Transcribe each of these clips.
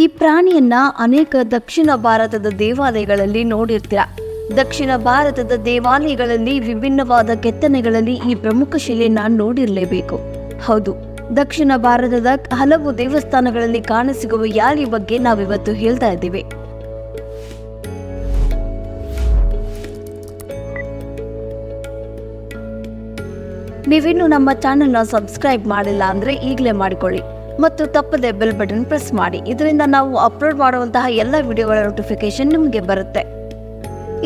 ಈ ಪ್ರಾಣಿಯನ್ನ ಅನೇಕ ದಕ್ಷಿಣ ಭಾರತದ ದೇವಾಲಯಗಳಲ್ಲಿ ನೋಡಿರ್ತೀರ. ದಕ್ಷಿಣ ಭಾರತದ ದೇವಾಲಯಗಳಲ್ಲಿ ವಿಭಿನ್ನವಾದ ಕೆತ್ತನೆಗಳಲ್ಲಿ ಈ ಪ್ರಮುಖ ಶಿಲೆಯನ್ನ ನೋಡಿರಲೇಬೇಕು. ಹೌದು, ದಕ್ಷಿಣ ಭಾರತದ ಹಲವು ದೇವಸ್ಥಾನಗಳಲ್ಲಿ ಕಾಣಸಿಗುವ ಯಾಲಿ ಬಗ್ಗೆ ನಾವಿವತ್ತು ಹೇಳ್ತಾ ಇದ್ದೀವಿ. ನೀವಿನ್ನು ನಮ್ಮ ಚಾನೆಲ್ನ ಸಬ್ಸ್ಕ್ರೈಬ್ ಮಾಡಿಲ್ಲ ಅಂದರೆ ಈಗಲೇ ಮಾಡಿಕೊಳ್ಳಿ. ಮತ್ತು ತಪ್ಪದೆ ಬೆಲ್ ಬಟನ್ ಪ್ರೆಸ್ ಮಾಡಿ. ಇದರಿಂದ ನಾವು ಅಪ್ಲೋಡ್ ಮಾಡುವಂತಹ ಎಲ್ಲ ವಿಡಿಯೋಗಳ ನೋಟಿಫಿಕೇಶನ್ ನಿಮಗೆ ಬರುತ್ತೆ.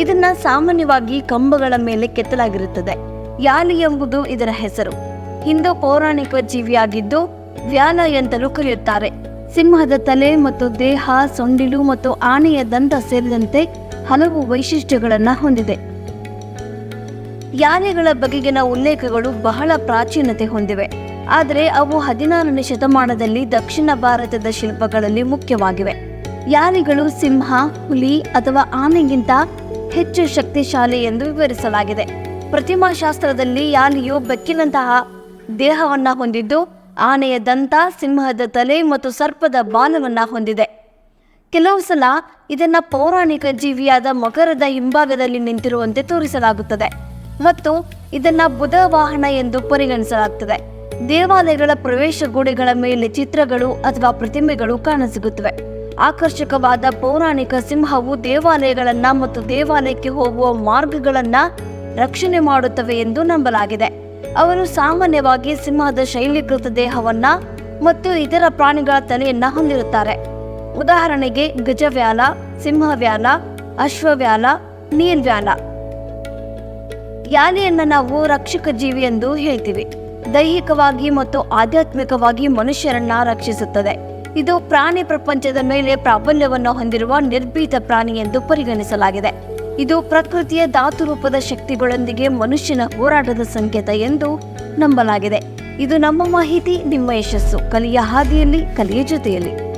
ಇದನ್ನ ಸಾಮಾನ್ಯವಾಗಿ ಕಂಬಗಳ ಮೇಲೆ ಕೆತ್ತಲಾಗಿರುತ್ತದೆ. ಯಾಲಿ ಎಂಬುದು ಇದರ ಹೆಸರು. ಹಿಂದೂ ಪೌರಾಣಿಕ ಜೀವಿಯಾಗಿದ್ದು ವ್ಯಾಲ ಎಂತಲೂ ಕರೆಯುತ್ತಾರೆ. ಸಿಂಹದ ತಲೆ ಮತ್ತು ದೇಹ, ಸೊಂಡಿಲು ಮತ್ತು ಆನೆಯ ದಂತ ಸೇರಿದಂತೆ ಹಲವು ವೈಶಿಷ್ಟ್ಯಗಳನ್ನು ಹೊಂದಿದೆ. ಯಾನೆಗಳ ಬಗೆಗಿನ ಉಲ್ಲೇಖಗಳು ಬಹಳ ಪ್ರಾಚೀನತೆ ಹೊಂದಿವೆ. ಆದರೆ ಅವು ಹದಿನಾರನೇ ಶತಮಾನದಲ್ಲಿ ದಕ್ಷಿಣ ಭಾರತದ ಶಿಲ್ಪಗಳಲ್ಲಿ ಮುಖ್ಯವಾಗಿವೆ. ಯಾನೆಗಳು, ಸಿಂಹ, ಹುಲಿ ಅಥವಾ ಆನೆಗಿಂತ ಹೆಚ್ಚು ಶಕ್ತಿಶಾಲಿ ಎಂದು ವಿವರಿಸಲಾಗಿದೆ. ಪ್ರತಿಮಾಶಾಸ್ತ್ರದಲ್ಲಿ ಯಾನೆಯು ಬೆಕ್ಕಿನಂತಹ ದೇಹವನ್ನ ಹೊಂದಿದ್ದು, ಆನೆಯ ದಂತ, ಸಿಂಹದ ತಲೆ ಮತ್ತು ಸರ್ಪದ ಬಾಲವನ್ನ ಹೊಂದಿದೆ. ಕೆಲವು ಸಲ ಇದನ್ನ ಪೌರಾಣಿಕ ಜೀವಿಯಾದ ಮಕರದ ಹಿಂಭಾಗದಲ್ಲಿ ನಿಂತಿರುವಂತೆ ತೋರಿಸಲಾಗುತ್ತದೆ ಮತ್ತು ಇದನ್ನ ಬುಧ ವಾಹನ ಎಂದು ಪರಿಗಣಿಸಲಾಗುತ್ತದೆ ದೇವಾಲಯಗಳ ಪ್ರವೇಶ ಗೋಡೆಗಳ ಮೇಲೆ ಚಿತ್ರಗಳು ಅಥವಾ ಪ್ರತಿಮೆಗಳು ಕಾಣಸಿಗುತ್ತವೆ. ಆಕರ್ಷಕವಾದ ಪೌರಾಣಿಕ ಸಿಂಹವು ದೇವಾಲಯಗಳನ್ನ ಮತ್ತು ದೇವಾಲಯಕ್ಕೆ ಹೋಗುವ ಮಾರ್ಗಗಳನ್ನ ರಕ್ಷಣೆ ಮಾಡುತ್ತವೆ ಎಂದು ನಂಬಲಾಗಿದೆ. ಅವರು ಸಾಮಾನ್ಯವಾಗಿ ಸಿಂಹದ ಶೈಲೀಕೃತ ದೇಹವನ್ನ ಮತ್ತು ಇತರ ಪ್ರಾಣಿಗಳ ತಲೆಯನ್ನ ಹೊಂದಿರುತ್ತಾರೆ. ಉದಾಹರಣೆಗೆ ಗಜವ್ಯಾಲ, ಸಿಂಹವ್ಯಾಲ, ಅಶ್ವವ್ಯಾಲ ನೀರ್ವ್ಯಾಲ ಯಾನೆಯನ್ನ ನಾವು ರಕ್ಷಕ ಜೀವಿ ಎಂದು ಹೇಳ್ತೀವಿ. ದೈಹಿಕವಾಗಿ ಮತ್ತು ಆಧ್ಯಾತ್ಮಿಕವಾಗಿ ಮನುಷ್ಯರನ್ನ ರಕ್ಷಿಸುತ್ತದೆ. ಇದು ಪ್ರಾಣಿ ಪ್ರಪಂಚದ ಮೇಲೆ ಪ್ರಾಬಲ್ಯವನ್ನು ಹೊಂದಿರುವ ನಿರ್ಭೀತ ಪ್ರಾಣಿ ಎಂದು ಪರಿಗಣಿಸಲಾಗಿದೆ. ಇದು ಪ್ರಕೃತಿಯ ಧಾತು ರೂಪದ ಶಕ್ತಿಗಳೊಂದಿಗೆ ಮನುಷ್ಯನ ಹೋರಾಟದ ಸಂಕೇತ ಎಂದು ನಂಬಲಾಗಿದೆ. ಇದು ನಮ್ಮ ಮಾಹಿತಿ, ನಿಮ್ಮ ಯಶಸ್ಸು. ಕಲಿಯ ಹಾದಿಯಲ್ಲಿ, ಕಲಿಯ ಜೊತೆಯಲ್ಲಿ.